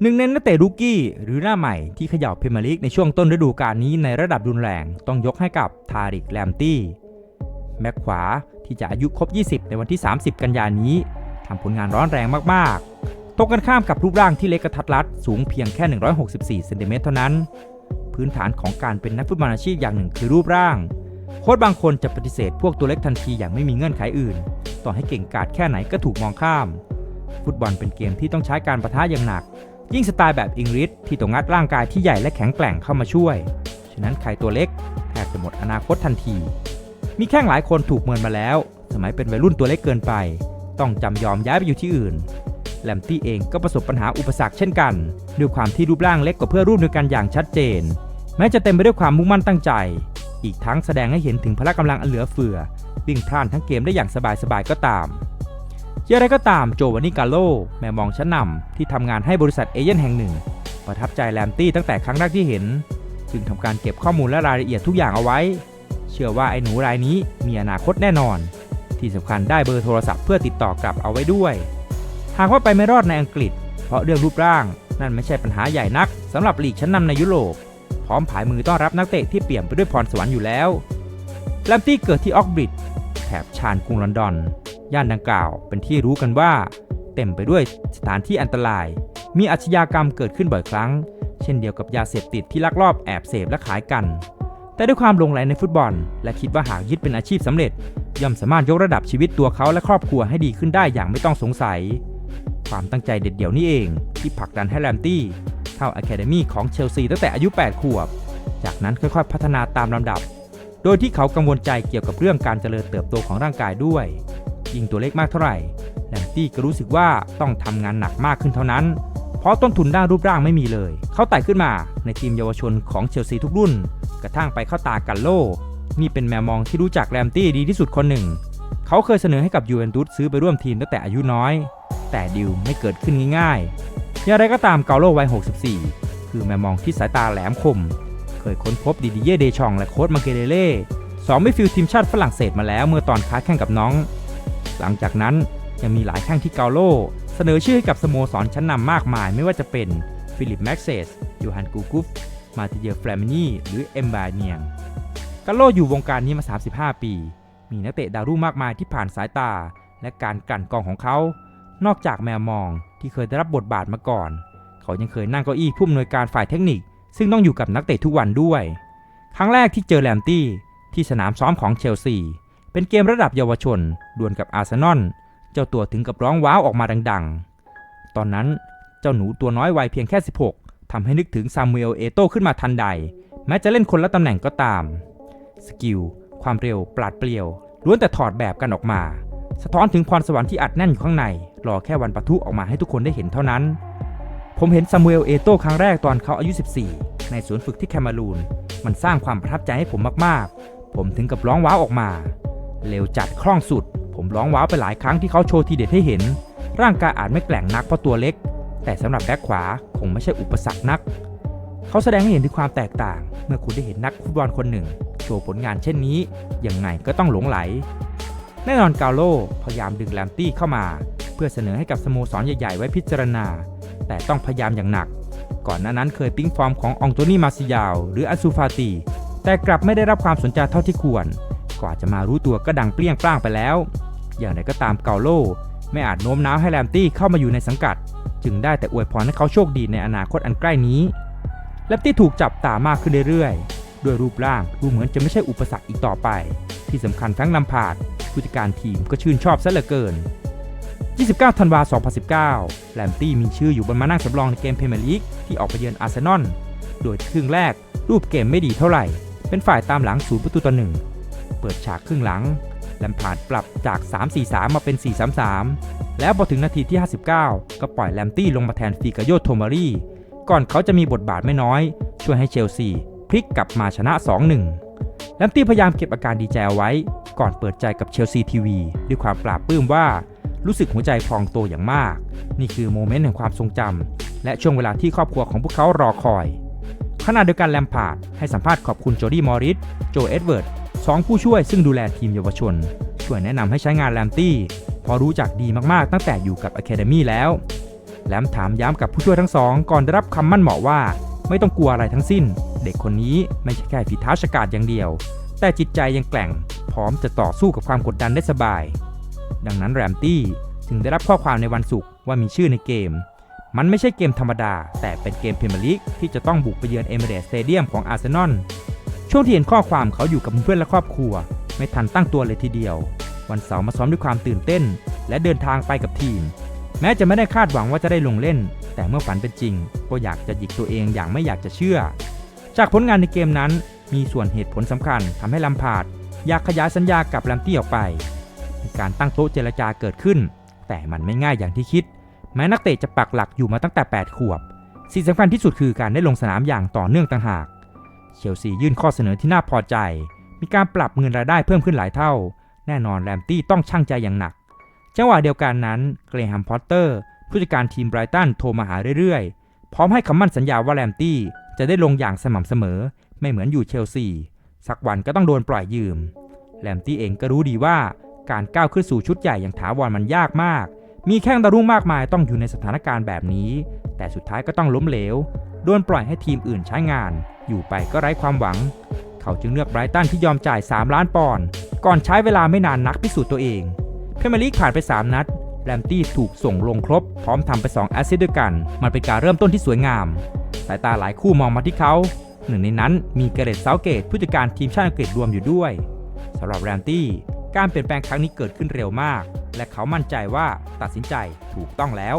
หนึ่งในนักเตะรูกี้หรือหน้าใหม่ที่เขย่าพรีเมียร์ลีกในช่วงต้นฤดูกาลนี้ในระดับรุนแรงต้องยกให้กับทาริกแลมตี้แบ็คขวาที่จะอายุครบ 20 ในวันที่ 30 กันยานนี้ทำผลงานร้อนแรงมากๆ ตรงกันข้ามกับรูปร่างที่เล็กกระทัดรัดสูงเพียงแค่ 164 เซนติเมตรเท่านั้น พื้นฐานของการเป็นนักฟุตบอลอาชีพอย่างหนึ่งคือรูปร่าง โค้ชบางคนจะปฏิเสธพวกตัวเล็กทันทีอย่างไม่มีเงื่อนไขอื่น ต่อให้เก่งกาจแค่ไหนก็ถูกมองข้าม ฟุตบอลเป็นเกมที่ต้องใช้การประทะอย่างหนัก ยิ่งสไตล์แบบอังกฤษที่ต้องงัดร่างกายที่ใหญ่และแข็งแกร่งเข้ามาช่วย ฉะนั้นใครตัวเล็กแทบจะหมดอนาคตทันที มีแข้งหลายคนถูกเมินมาแล้ว สมัยเป็นวัยรุ่นตัวเล็กเกินไป ต้องจำยอมย้ายไปอยู่ที่อื่น แลมตี้เองก็ประสบปัญหาอุปสรรคเช่นกัน ด้วยความที่รูปร่างเล็กกว่าเพื่อนร่วมด้วกันอย่างชัดเจน แม้จะเต็มไปด้วยความมุ่งมั่นตั้งใจ อีกทั้งแสดงให้เห็นถึงพละกำลังอันเหลือเฟือวิ่งพล่านทั้งเกมได้อย่างสบายๆก็ตาม อย่างไรก็ตามโจวานิกาโลแม่มองชั้นนำที่ทำงานให้บริษัทเอเย่นแห่งหนึ่ง ประทับใจแลมตี้ตั้งแต่ครั้งแรกที่เห็น จึงทำการเก็บข้อมูลและรายละเอียดทุกอย่างเอาไว้ เชื่อว่าไอ้หนูรายนี้มีอนาคตแน่นอน ที่สำคัญได้เบอร์โทรศัพท์เพื่อติดต่อกลับเอาไว้ด้วย หากว่าไปไม่รอดในอังกฤษ เพราะเรื่องรูปร่าง นั่นไม่ใช่ปัญหาใหญ่นักสำหรับลีกชั้นนำในยุโรปพร้อมผายมือต้อนรับนักเตะที่เปี่ยมไปด้วยพรสวรรค์อยู่แล้วแลมตี้เกิดที่ออกบริดจ์แถบชานกรุงลอนดอน ย่านดังกล่าว เป็นที่รู้กันว่า เต็มไปด้วยสถานที่อันตราย มีอาชญากรรมเกิดขึ้นบ่อยครั้ง เช่นเดียวกับยาเสพติดที่ลักลอบแอบเสพและขายกัน แต่ด้วยความลงไหลในฟุตบอล และคิดว่าหากยึดเป็นอาชีพสำเร็จ ย่อมสามารถยกระดับชีวิตตัวเขาและครอบครัวให้ดีขึ้นได้อย่างไม่ต้องสงสัย ความตั้งใจเด็ดเดี่ยวนี้เอง ที่ผลักดันให้แรมตี้เข้าอะคาเดมี่ของเชลซีตั้งแต่อายุ 8 ขวบ จากนั้นค่อยๆ พัฒนาตามลำดับ โดยที่เขากังวลใจเกี่ยวกับเรื่องการเจริญเติบโตของร่างกายด้วย ยิ่งตัวเล็กมากเท่าไหร่ แลมตี้ก็รู้สึกว่าต้องทำงานหนักมากขึ้นเท่านั้น เพราะต้นทุนด้านรูปร่างไม่มีเลย เขาไต่ขึ้นมาในทีมเยาวชนของเชลซีทุกรุ่น กระทั่งไปเข้าตากันโล นี่เป็นแมวมองที่รู้จักแรมตี้ดีที่สุดคนหนึ่ง เขาเคยเสนอให้กับยูเวนตุสซื้อไปร่วมทีมตั้งแต่อายุน้อย แต่ดิวไม่เกิดขึ้นง่ายๆ อย่างไรก็ตามเกาโลวัย 64 คือแมวมองที่สายตาแหลมคม เคยค้นพบดิดิเย่เดชองและโค้ดมาเกเรเล่สองมิดฟิลด์ทีมชาติฝรั่งเศสมาแล้วเมื่อตอนค้าแข่งกับน้อง หลังจากนั้นยังมีหลายแข้งที่เกาโล เสนอชื่อให้กับสโมสรชั้นนำมากมาย ไม่ว่าจะเป็นฟิลิปแม็กเซสยูฮันกูกุฟมาติเยอร์แฟลมินีหรือเอมบาเนียงกาโลอยู่วงการนี้มา 35 ปี มีนักเตะดาวรุ่งมากมายที่ผ่านสายตา และการกลั่นกองของเขา นอกจากแมวมองที่เคยได้รับบทบาทมาก่อน เขายังเคยนั่งเก้าอี้ผู้อำนวยการฝ่ายเทคนิค ซึ่งต้องอยู่กับนักเตะทุกวันด้วย ครั้งแรกที่เจอแลมตี้ที่สนามซ้อมของเชลซี เป็นเกมระดับเยาวชน ดวลกับอาร์เซนอล เจ้าตัวถึงกับร้องว้าวออกมาดังๆ ตอนนั้นเจ้าหนูตัวน้อยวัยเพียงแค่ 16ทำให้นึกถึงซามูเอลเอโตขึ้นมาทันใด แม้จะเล่นคนละตำแหน่งก็ตาม สกิล ความเร็ว ปราดเปรียว ล้วนแต่ถอดแบบกันออกมา สะท้อนถึงพรสวรรค์ที่อัดแน่นอยู่ข้างใน รอแค่วันปะทุออกมาให้ทุกคนได้เห็นเท่านั้น ผมเห็นซามูเอลเอโตครั้งแรกตอนเขาอายุ 14 ในสวนฝึกที่แคมารูน มันสร้างความประทับใจให้ผมมากๆ ผมถึงกับร้องว้าวออกมา เร็วจัดคล่องสุด ผมร้องว้าวไปหลายครั้งที่เขาโชว์ทีเด็ดให้เห็น ร่างกายอาจไม่แกร่งนักเพราะตัวเล็ก แต่สำหรับแบ็คขวาคงไม่ใช่อุปสรรคนัก เขาแสดงให้เห็นถึงความแตกต่าง เมื่อคุณได้เห็นนักฟุตบอลคนหนึ่ง โชว์ผลงานเช่นนี้ยังไงก็ต้องหลงไหล แน่นอนกาโลพยายามดึงแลมตี้เข้ามา เพื่อเสนอให้กับสโมสรใหญ่ๆไว้พิจารณา แต่ต้องพยายามอย่างหนัก ก่อนหน้านั้นเคยปิ้งฟอร์มขององโตนี่มาซิยาว หรืออัซูฟาตีแต่กลับไม่ได้รับความสนใจเท่าที่ควร กว่าจะมารู้ตัวก็ดังเปรี้ยงปร้างไปแล้ว อย่างไรก็ตามเกาโลไม่อาจโน้มน้าวให้แรมตี้เข้ามาอยู่ในสังกัด จึงได้แต่อวยพรให้เขาโชคดีในอนาคตอันใกล้นี้แรมตี้ถูกจับตามากขึ้นเรื่อยๆ ด้วยรูปร่างดูเหมือนจะไม่ใช่อุปสรรคอีกต่อไป ที่สำคัญทั้งนำผาดผู้จัดการทีมก็ชื่นชอบซะเหลือเกิน 29 ธันวาคม2019 แลมตี้มีชื่ออยู่บนมานั่งสำรองในเกมเพรเมียร์ลีกที่ออกไปเยือนอาร์เซนอล โดยครึ่งแรกรูปเกมไม่ดีเท่าไหร่ เป็นฝ่ายตามหลังศูนย์ประตูต่อหนึ่ง เปิดฉากครึ่งหลังแลมพาร์ดปรับจาก 3-4-3 มาเป็น 4-3-3 แล้วพอถึงนาทีที่ 59 ก็ปล่อยแลมตี้ลงมาแทนฟิกาโยโทมารีก่อนเขาจะมีบทบาทไม่น้อย ช่วยให้เชลซีพลิกกลับมาชนะ 2-1 แลมตี้พยายามเก็บอาการดีใจเอาไว้ ก่อนเปิดใจกับเชลซีทีวีด้วยความปราบปลื้มว่ารู้สึกหัวใจพองโตอย่างมาก นี่คือโมเมนต์แห่งความทรงจำและช่วงเวลาที่ครอบครัวของพวกเขารอคอยขณะเดียวกันแลมพาร์ดให้สัมภาษณ์ขอบคุณโจดี้มอริส โจเอ็ดเวิร์ด สองผู้ช่วยซึ่งดูแลทีมเยาวชน ช่วยแนะนำให้ใช้งานแลมตี้พอรู้จักดีมากๆตั้งแต่อยู่กับอะคาเดมี่แล้วแลมถามย้ำกับผู้ช่วยทั้งสองก่อนได้รับคำมั่นเหมาะว่า ไม่ต้องกลัวอะไรทั้งสิ้น เด็กคนนี้ไม่ใช่แค่ฝีเท้าฉกาจอย่างเดียว แต่จิตใจยังแกร่ง พร้อมจะต่อสู้กับความกดดันได้สบาย ดังนั้นแรมตี้จึงได้รับข้อความในวันศุกร์ว่ามีชื่อในเกม มันไม่ใช่เกมธรรมดา แต่เป็นเกมพรีเมียร์ลีกที่จะต้องบุกไปเยือนเอมิเรตสเตเดียมของอาร์เซนอล ช่วงที่เห็นข้อความเขาอยู่กับเพื่อนและครอบครัว ไม่ทันตั้งตัวเลยทีเดียว วันเสาร์มาซ้อมด้วยความตื่นเต้น และเดินทางไปกับทีม แม้จะไม่ได้คาดหวังว่าจะได้ลงเล่น แต่เมื่อฝันเป็นจริง ก็อยากจะหยิกตัวเองอย่างไม่อยากจะเชื่อ จากผลงานในเกมนั้น มีส่วนเหตุผลสำคัญทำให้ลัมพาดอยากขยายสัญญากับแรมตี้ออกไปการตั้งโต๊ะเจรจาเกิดขึ้น แต่มันไม่ง่ายอย่างที่คิด แม้นักเตะจะปักหลักอยู่มาตั้งแต่ 8 ขวบ สิ่งสำคัญที่สุดคือการได้ลงสนามอย่างต่อเนื่องต่างหาก เชลซียื่นข้อเสนอที่น่าพอใจ มีการปรับเงินรายได้เพิ่มขึ้นหลายเท่า แน่นอนแรมตี้ต้องชั่งใจอย่างหนัก จังหวะเดียวกันนั้นเกรแฮมพอตเตอร์ผู้จัดการทีมไบรตันโทรมาหาเรื่อยๆ พร้อมให้คำมั่นสัญญาว่าแรมตี้จะได้ลงอย่างสม่ำเสมอ ไม่เหมือนอยู่เชลซี สักวันก็ต้องโดนปล่อยยืม แรมตี้เองก็รู้ดีว่าการก้าวขึ้นสู่ชุดใหญ่อย่างถาวรมันยากมาก มีแข้งดารุ่งมากมายต้องอยู่ในสถานการณ์แบบนี้ แต่สุดท้ายก็ต้องล้มเหลว โดนปล่อยให้ทีมอื่นใช้งาน อยู่ไปก็ไร้ความหวัง เขาจึงเลือกไบรตันที่ยอมจ่าย 3 ล้านปอนด์ก่อนใช้เวลาไม่นานนักพิสูจน์ตัวเองเพรเมียร์ลีกผ่านไป 3 นัดแรมตี้ถูกส่งลงครบ พร้อมทำไป 2 แอสซิสด้วยกัน มันเป็นการเริ่มต้นที่สวยงาม สายตาหลายคู่มองมาที่เขา หนึ่งในนั้นมีเกเรตเซาเกตผู้จัดการทีมชาติอังกฤษรวมอยู่ด้วยสำหรับแรมตี้การเปลี่ยนแปลงครั้งนี้เกิดขึ้นเร็วมาก และเขามั่นใจว่าตัดสินใจถูกต้องแล้ว